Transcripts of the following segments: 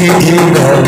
Querida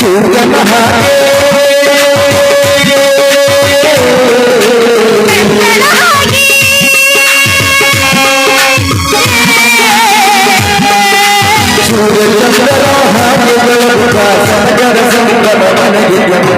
ಸೂರ್ಯ ಚಂದ್ರ ಹಾಗೆ ಸಗರ